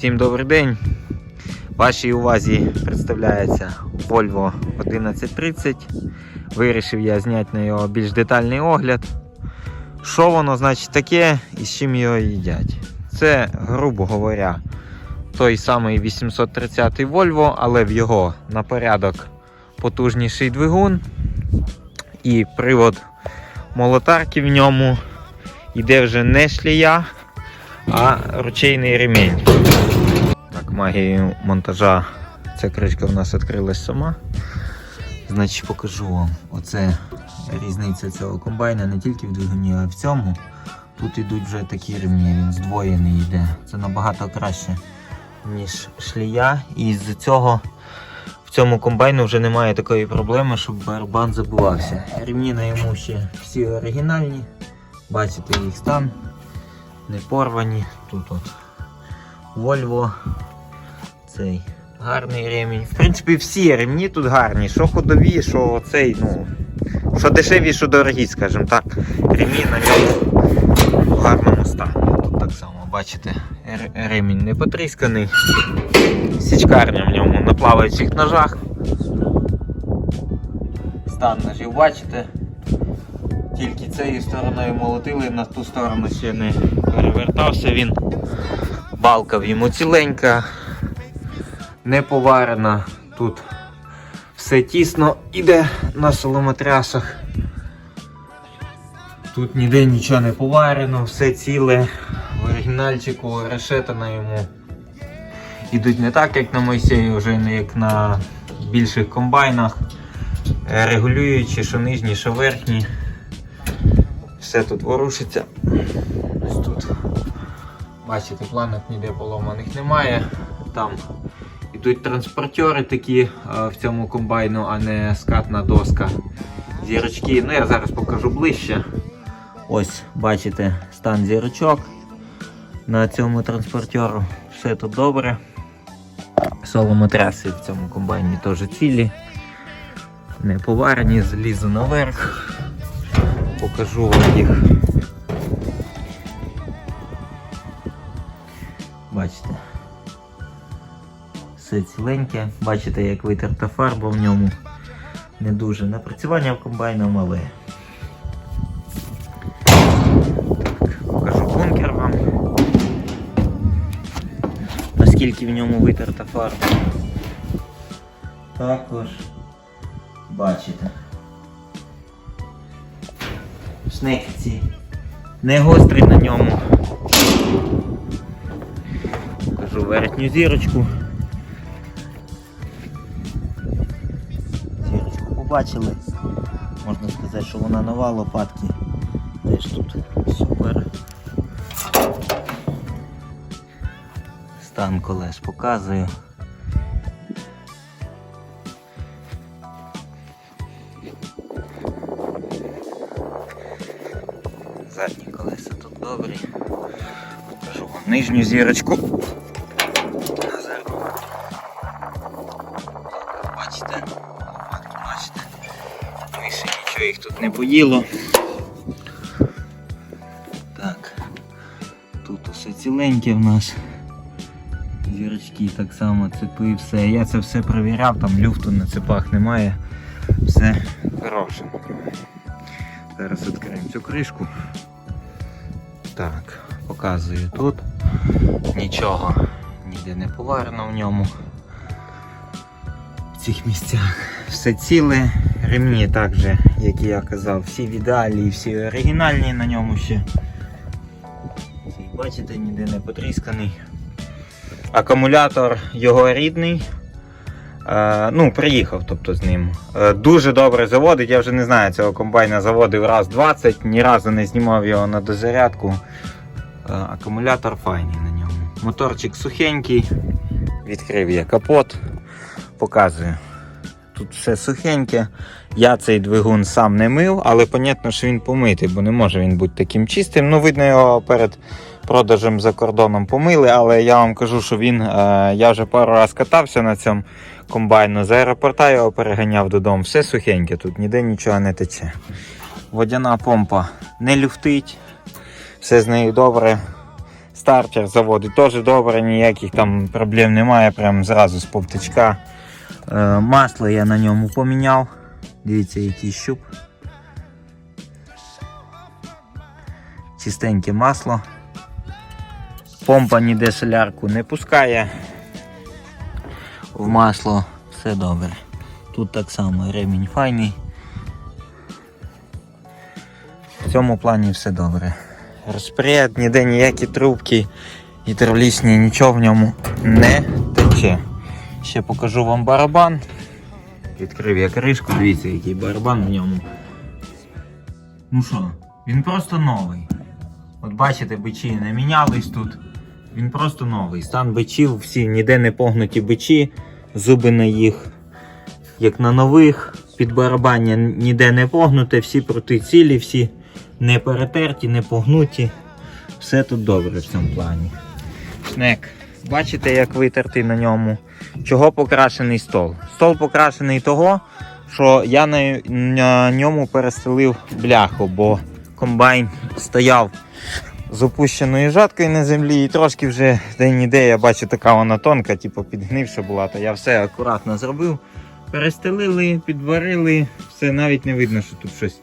Всім добрий день. Вашій увазі представляється Volvo 1130. Вирішив я зняти на його більш детальний огляд. Що воно значить таке і з чим його їдять? Це, грубо говоря, той самий 830 Volvo, але в його на порядок потужніший двигун і привод молотарки в ньому йде вже не шлія, а ручейний ремінь. Так, магією монтажа ця кришка в нас відкрилась сама. Значить, покажу вам. Оце різниця цього комбайна не тільки в двигуні, а в цьому. Тут ідуть вже такі ремні, він здвоєний йде. Це набагато краще, ніж шлія. І з цього в цьому комбайну вже немає такої проблеми, щоб барабан забувався. Ремні на йому ще всі оригінальні. Бачите їх стан. Не порвані. Тут от Volvo. Цей гарний ремінь. В принципі, всі ремні тут гарні. Що ходові, що цей, ну. Що дешеві, що дорогі, скажімо так. Ремні на ньому в гарному стані. Тут так само, бачите, ремінь не потрісканий. Січкарня в ньому на плаваючих ножах. Стан ножів бачите. Тільки цією стороною молотили, на ту сторону ще не перевертався він. Балка в йому ціленька, не поварена. Тут все тісно іде на соломотрясах. Тут ніде нічого не поварено, все ціле. В оригінальчику решета на йому. Ідуть не так, як на Мойсеї, вже не як на більших комбайнах. Регулюючи, що нижні, що верхні. Все тут ворушиться. Ось тут. Бачите, планок ніде поломаних немає. Там йдуть транспортери такі е, в цьому комбайну, а не скатна доска. Зірочки. Ну я зараз покажу ближче. Ось, бачите, стан зірочок на цьому транспортеру. Все тут добре. Соломотраси в цьому комбайні теж цілі. Не поварені, злізу наверх. Покажу вам їх. Бачите. Все ціленьке. Бачите, як витерта фарба в ньому. Не дуже. Напрацювання в комбайна мале. Покажу бункер вам. Наскільки в ньому витерта фарба. Також бачите. Шнеки не гострий на ньому. Покажу верхню зірочку. Зірочку побачили. Можна сказати, що вона нова лопатки. Теж тут супер. Стан колес показую. Нижню зірочку. Бачите? Бачите. Вище нічого їх тут не поїло. Так. Тут усе ціленьке в нас. Зірочки так само цепи, все. Я це все перевіряв, там люфту на цепах немає. Все хороше. Зараз відкриємо цю кришку. Так, показую тут. Нічого ніде не поварено в ньому. В цих місцях все ціле. Ремні так же, як я казав, всі в ідеалі і всі оригінальні на ньому ще. Бачите, ніде не потрісканий. Акумулятор його рідний. Е, ну, приїхав тобто, з ним. Е, дуже добре заводить. Я вже не знаю, цього комбайна заводив раз 20, ні разу не знімав його на дозарядку. Акумулятор файний на ньому. Моторчик сухенький. Відкрив я капот. Показую. Тут все сухеньке. Я цей двигун сам не мив, але понятно, що він помитий, бо не може він бути таким чистим. Ну, видно, його перед продажем за кордоном помили, але я вам кажу, що він. Е, я вже пару разів катався на цьому комбайну. З аеропорта його переганяв додому. Все сухеньке, тут ніде нічого не тече. Водяна помпа не люфтить, все з нею добре. стартер заводить. Теж добре, ніяких там проблем немає, прям зразу з повтичка. Е, масло я на ньому поміняв. Дивіться, який щуп. Чистеньке масло. Помпа ніде солярку не пускає. В масло все добре. Тут так само ремінь файний. В цьому плані все добре. Розпред, ніде ніякі трубки гідравлічні, нічого в ньому не тече. Ще покажу вам барабан. Відкрив я кришку, дивіться, який барабан в ньому. Ну що, він просто новий. От бачите, бичі не мінялись тут. Він просто новий. Стан бичів, всі ніде не погнуті бичі, зуби на їх, як на нових, під барабання ніде не погнуте, всі проти цілі, всі не перетерті, не погнуті. Все тут добре в цьому плані. Шнек, бачите, як витертий на ньому. Чого покрашений стол? Стол покрашений того, що я на, ньому перестелив бляху, бо комбайн стояв з опущеною жаткою на землі і трошки вже де-ніде я бачу така вона тонка, типу підгнивша була, то я все акуратно зробив. Перестелили, підварили, все навіть не видно, що тут щось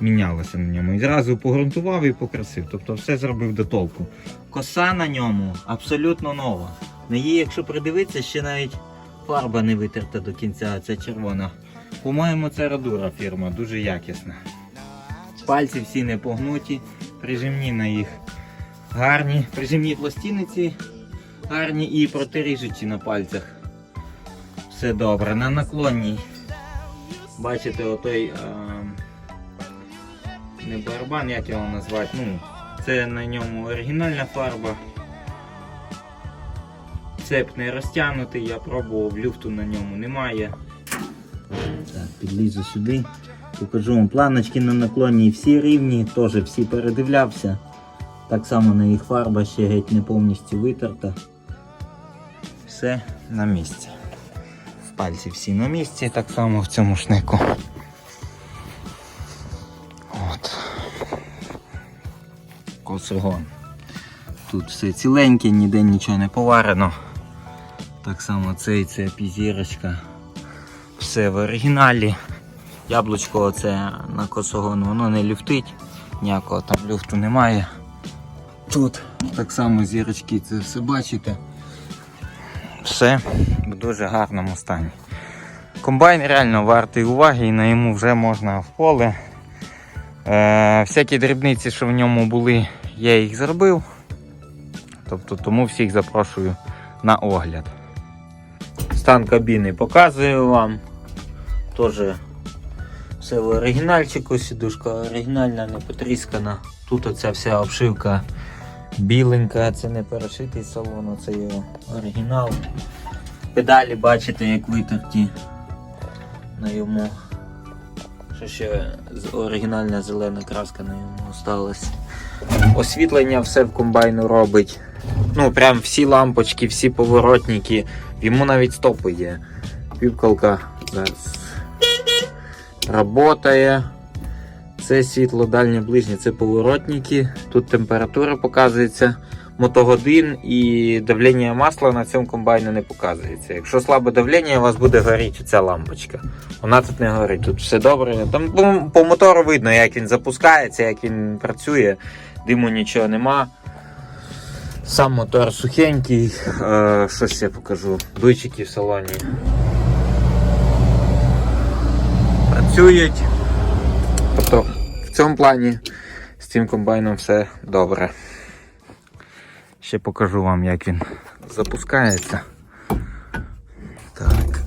мінялося на ньому. І зразу погрунтував і покрасив. Тобто все зробив до толку. Коса на ньому абсолютно нова. На її, якщо придивитися, ще навіть фарба не витерта до кінця, ця червона. По-моєму, це радура фірма, дуже якісна. Пальці всі не погнуті, прижимні на їх гарні, прижимні пластиниці гарні і протиріжучі на пальцях. Все добре. На наклонній. Бачите, отой не барабан, як його назвати. Ну, це на ньому оригінальна фарба. Цеп не розтягнутий, я пробував, люфту на ньому немає. Так, підлізу сюди. Покажу вам планочки на наклоні всі рівні, теж всі передивлявся. Так само на їх фарба ще геть не повністю витерта. Все на місці. В пальці всі на місці, так само в цьому шнику. Косогон. Тут все ціленьке, ніде нічого не поварено. Так само цей це пізірочка. Все в оригіналі. Яблучко оце на косогон, воно не люфтить, ніякого там люфту немає. Тут так само зірочки це все бачите. Все в дуже гарному стані. Комбайн реально вартий уваги і на йому вже можна в поле. Е, всякі дрібниці, що в ньому були, я їх зробив. Тобто тому всіх запрошую на огляд. Стан кабіни показую вам. Теж все в оригінальчику, сідушка оригінальна, не потріскана. Тут оця вся обшивка біленька, це не перешитий салон, це його оригінал. Педалі бачите, як витерті на йому. Що ще оригінальна зелена краска на йому осталась. Освітлення все в комбайну робить. Ну, прям всі лампочки, всі поворотники. Йому навіть стопи є. Півкалка зараз работає. Це світло дальнє ближнє, це поворотники. Тут температура показується мотогодин і давлення масла на цьому комбайні не показується. Якщо слабе давлення, у вас буде горіти ця лампочка. Вона тут не горить, тут все добре. Там по, мотору видно, як він запускається, як він працює, диму нічого нема. Сам мотор сухенький, е, що ще покажу. Дуйчики в салоні. Працюють. Тобто в цьому плані з цим комбайном все добре. Ще покажу вам, як він запускається. Так.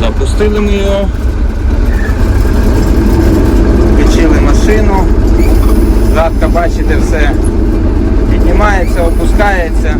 Запустили ми його. Включили машину. Задка, бачите, все піднімається, опускається.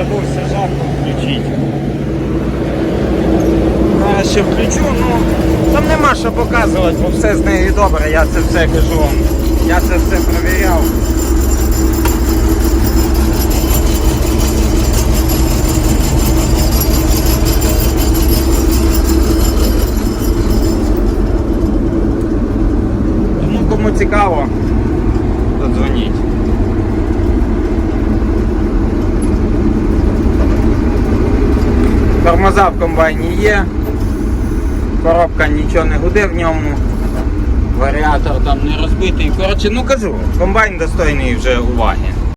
Забувся жарко включити. Зараз ще включу, ну там нема що показувати, бо все з нею добре, я це все кажу вам. Я це все перевіряв. Тому кому цікаво, то дзвоніть. Тормоза в комбайні є, коробка нічого не гуде в ньому, варіатор там не розбитий. Коротше, ну кажу, комбайн достойний вже уваги.